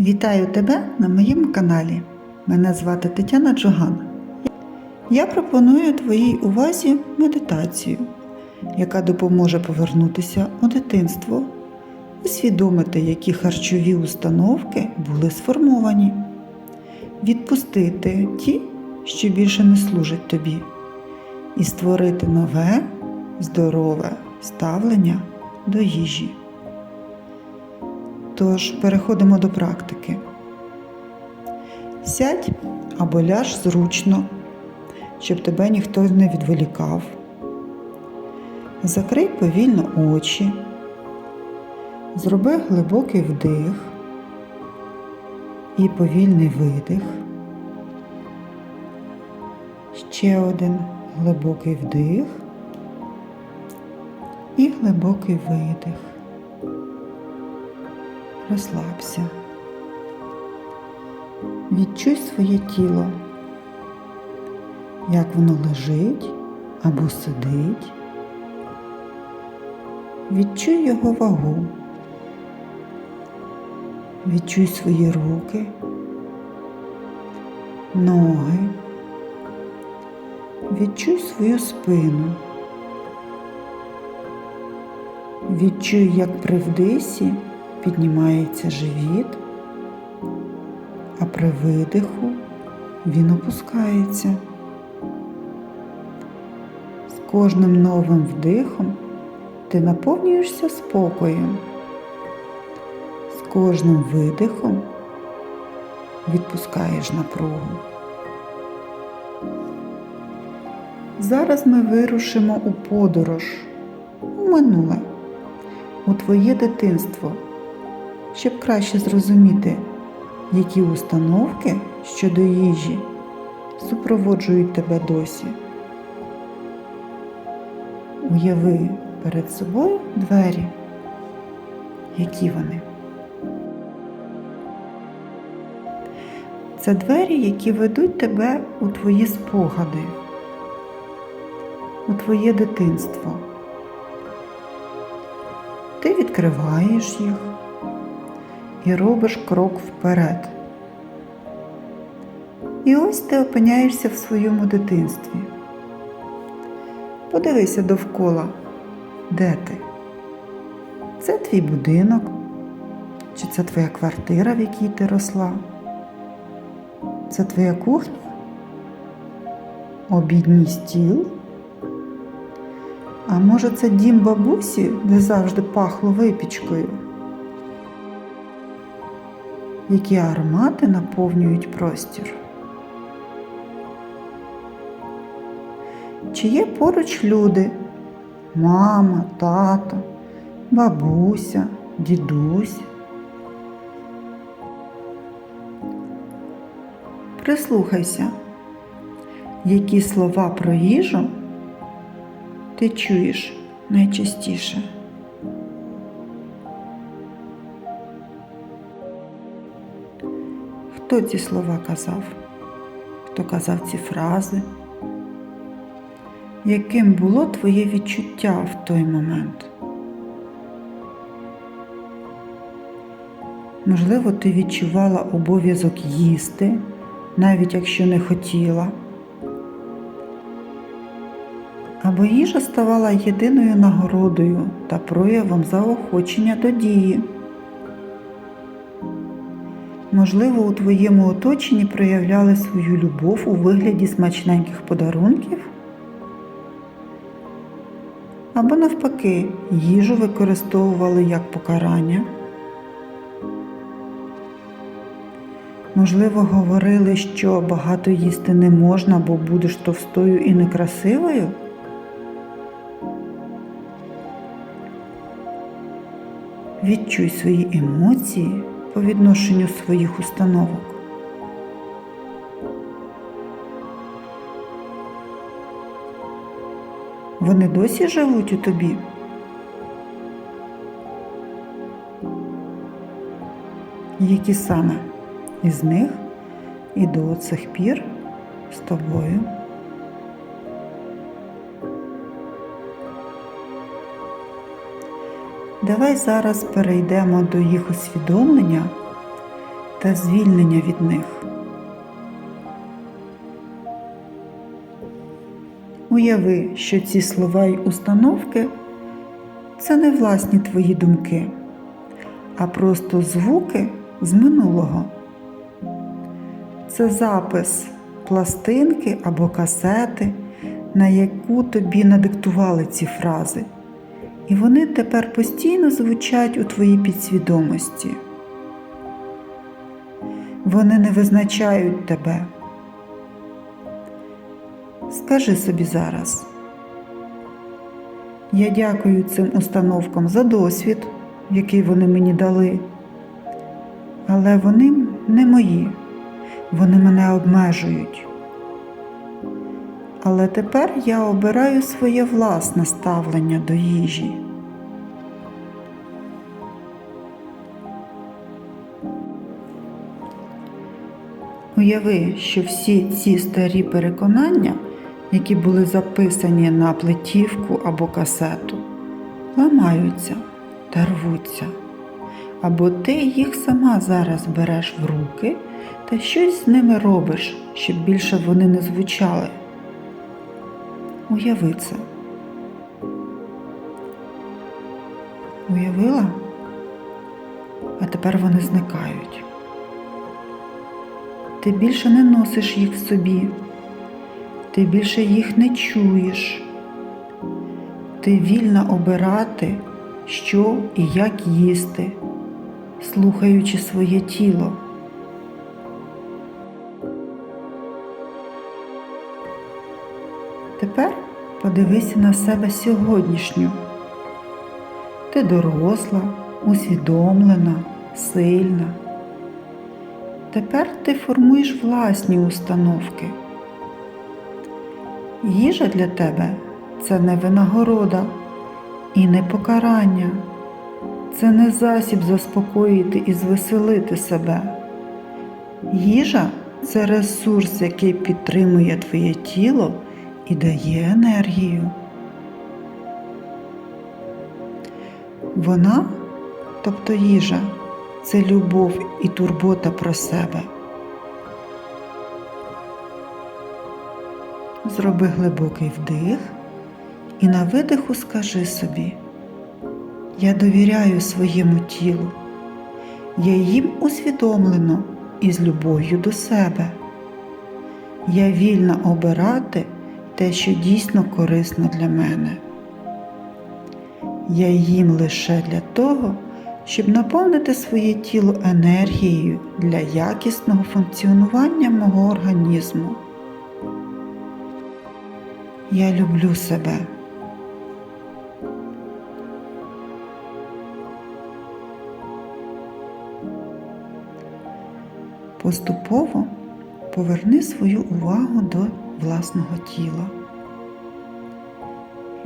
Вітаю тебе на моєму каналі. Мене звати Тетяна Джоган. Я пропоную твоїй увазі медитацію, яка допоможе повернутися у дитинство, усвідомити, які харчові установки були сформовані, відпустити ті, що більше не служать тобі, і створити нове, здорове ставлення до їжі. Тож переходимо до практики. Сядь або ляж зручно, щоб тебе ніхто не відволікав. Закрий повільно очі, зроби глибокий вдих і повільний видих. Ще один глибокий вдих і глибокий видих розслабся. Відчуй своє тіло, як воно лежить або сидить. Відчуй його вагу. Відчуй свої руки, ноги. Відчуй свою спину. Відчуй, як при вдисі піднімається живіт, а при видиху він опускається. З кожним новим вдихом ти наповнюєшся спокоєм. З кожним видихом відпускаєш напругу. Зараз ми вирушимо у подорож у минуле, у твоє дитинство щоб краще зрозуміти, які установки щодо їжі супроводжують тебе досі. Уяви перед собою двері, які вони. Це двері, які ведуть тебе у твої спогади, у твоє дитинство. Ти відкриваєш їх і робиш крок вперед. І ось ти опиняєшся в своєму дитинстві. Подивися довкола, де ти? Це твій будинок, чи це твоя квартира, в якій ти росла? Це твоя кухня? Обідній стіл? А може це дім бабусі, де завжди пахло випічкою? Які аромати наповнюють простір. Чи є поруч люди, мама, тато, бабуся, дідусь? Прислухайся, які слова про їжу ти чуєш найчастіше. Хто ці слова казав? Хто казав ці фрази? Яким було твоє відчуття в той момент? Можливо, ти відчувала обов'язок їсти, навіть якщо не хотіла. Або їжа ставала єдиною нагородою та проявом заохочення до дії. Можливо, у твоєму оточенні проявляли свою любов у вигляді смачненьких подарунків? Або навпаки, їжу використовували як покарання. Можливо, говорили, що багато їсти не можна, бо будеш товстою і некрасивою? Відчуй свої емоції по відношенню своїх установок. Вони досі живуть у тобі. Які саме із них і до цих пір з тобою? Давай зараз перейдемо до їх усвідомлення та звільнення від них. Уяви, що ці слова й установки це не власні твої думки, а просто звуки з минулого. Це запис пластинки або касети, на яку тобі надиктували ці фрази. І вони тепер постійно звучать у твоїй підсвідомості. Вони не визначають тебе. Скажи собі зараз. Я дякую цим установкам за досвід, який вони мені дали, але вони не мої, вони мене обмежують. Але тепер я обираю своє власне ставлення до їжі. Уяви, що всі ці старі переконання, які були записані на плетівку або касету, ламаються та рвуться. Або ти їх сама зараз береш в руки та щось з ними робиш, щоб більше вони не звучали. Уяви це. Уявила? А тепер вони зникають. Ти більше не носиш їх в собі, ти більше їх не чуєш. Ти вільна обирати, що і як їсти, слухаючи своє тіло. Тепер подивися на себе сьогоднішню. Ти доросла, усвідомлена, сильна. Тепер ти формуєш власні установки. Їжа для тебе це не винагорода і не покарання, це не засіб заспокоїти і звеселити себе. Їжа це ресурс, який підтримує твоє тіло і дає енергію. Вона, тобто їжа, це любов і турбота про себе. Зроби глибокий вдих і на видиху скажи собі, я довіряю своєму тілу, я їм усвідомлено і з любов'ю до себе. Я вільна обирати те, що дійсно корисно для мене. Я їм лише для того, щоб наповнити своє тіло енергією для якісного функціонування мого організму. Я люблю себе. Поступово поверни свою увагу до власного тіла.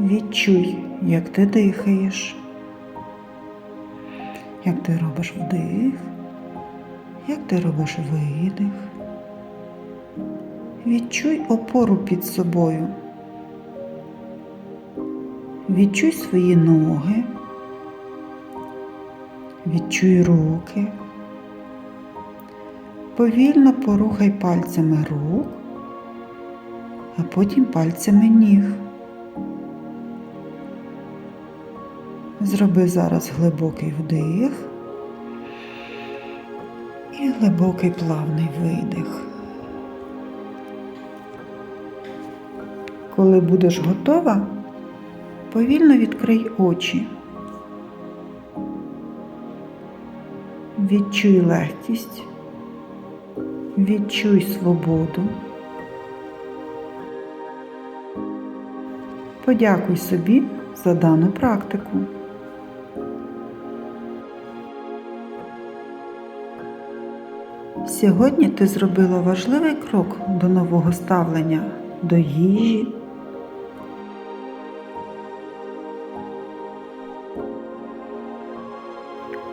Відчуй, як ти дихаєш, як ти робиш вдих, як ти робиш видих. Відчуй опору під собою. Відчуй свої ноги, відчуй руки. Повільно порухай пальцями рук, а потім пальцями ніг. Зроби зараз глибокий вдих і глибокий плавний видих. Коли будеш готова, повільно відкрий очі. Відчуй легкість, відчуй свободу. Подякуй собі за дану практику. Сьогодні ти зробила важливий крок до нового ставлення до їжі.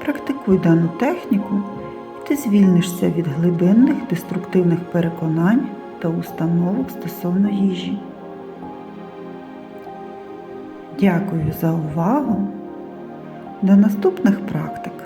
Практикуй дану техніку, і ти звільнишся від глибинних деструктивних переконань та установок стосовно їжі. Дякую за увагу. До наступних практик!